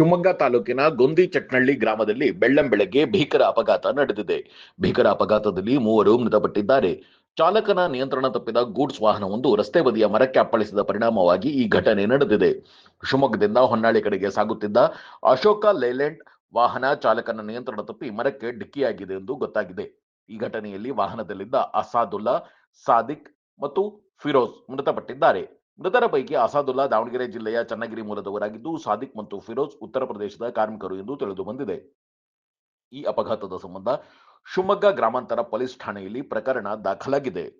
ಶಿವಮೊಗ್ಗ ತಾಲೂಕಿನ ಗೊಂದಿ ಚಟ್ನಳ್ಳಿ ಗ್ರಾಮದಲ್ಲಿ ಬೆಳ್ಳಂ ಬೆಳಗ್ಗೆ ಭೀಕರ ಅಪಘಾತ ನಡೆದಿದೆ. ಭೀಕರ ಅಪಘಾತದಲ್ಲಿ ಮೂವರು ಮೃತಪಟ್ಟಿದ್ದಾರೆ. ಚಾಲಕನ ನಿಯಂತ್ರಣ ತಪ್ಪಿದ ಗೂಡ್ಸ್ ವಾಹನವೊಂದು ರಸ್ತೆ ಬದಿಯ ಮರಕ್ಕೆ ಅಪ್ಪಳಿಸಿದ ಪರಿಣಾಮವಾಗಿ ಈ ಘಟನೆ ನಡೆದಿದೆ. ಶಿವಮೊಗ್ಗದಿಂದ ಹೊನ್ನಾಳಿ ಕಡೆಗೆ ಸಾಗುತ್ತಿದ್ದ ಅಶೋಕ ಲೈಲೆಂಡ್ ವಾಹನ ಚಾಲಕನ ನಿಯಂತ್ರಣ ತಪ್ಪಿ ಮರಕ್ಕೆ ಡಿಕ್ಕಿಯಾಗಿದೆ ಎಂದು ಗೊತ್ತಾಗಿದೆ. ಈ ಘಟನೆಯಲ್ಲಿ ವಾಹನದಲ್ಲಿದ್ದ ಅಸಾದುಲ್ಲಾ, ಸಾದಿಕ್ ಮತ್ತು ಫಿರೋಜ್ ಮೃತಪಟ್ಟಿದ್ದಾರೆ. ಮೃತರ ಪೈಕಿ ಅಸಾದುಲ್ಲಾ, ದಾವಣಗೆರೆ ಜಿಲ್ಲೆಯ ಚನ್ನಗಿರಿ ಮೂಲದವರಾಗಿದ್ದು, ಸಾದಿಕ್ ಮತ್ತು ಫಿರೋಜ್ ಉತ್ತರ ಪ್ರದೇಶದ ಕಾರ್ಮಿಕರು ಎಂದು ತಿಳಿದು ಬಂದಿದೆ. ಈ ಅಪಘಾತದ ಸಂಬಂಧ ಶಿವಮೊಗ್ಗ ಗ್ರಾಮಾಂತರ ಪೊಲೀಸ್ ಠಾಣೆಯಲ್ಲಿ ಪ್ರಕರಣ ದಾಖಲಾಗಿದೆ.